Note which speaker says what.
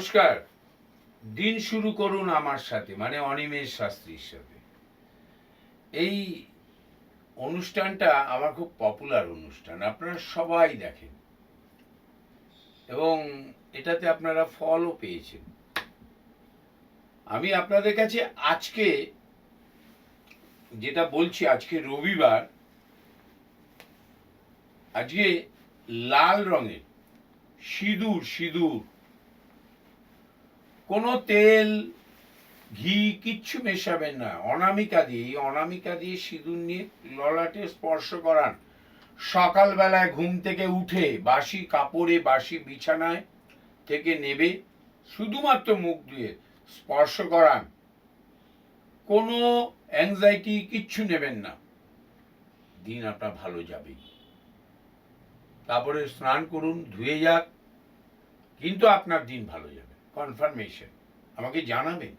Speaker 1: নমস্কার। দিন শুরু করুন আমার সাথে মানে অনিমেষ শাস্ত্রীর সাথে এই অনুষ্ঠানটা আমার খুব পপুলার অনুষ্ঠান, আপনারা সবাই দেখেন। এবং এটাতে আপনারা ফলও পেয়েছেন। আমি আপনাদের কাছে আজকে যেটা বলছি, আজকে রবিবার, আজকে লাল রঙের সিঁদুর সিঁদুর। কোনো তেল, ঘি কিচ্ছু মেশাবেন না। অনামিকা দিয়ে, এই অনামিকা দিয়ে সিঁদুর নিয়ে ললাটে স্পর্শ করান। সকালবেলায় ঘুম থেকে উঠে বাসি কাপড়ে, বাসি বিছানায় থেকে নেবে, শুধুমাত্র মুখ দিয়ে স্পর্শ করান। কোনো অ্যাংজাইটি কিচ্ছু নেবেন না। দিন আপনার ভালো যাবে। তারপরে স্নান করুন, ধুয়ে যাক, কিন্তু আপনার দিন ভালো যাবে। কনফার্মেশন আমাকে জানাবেন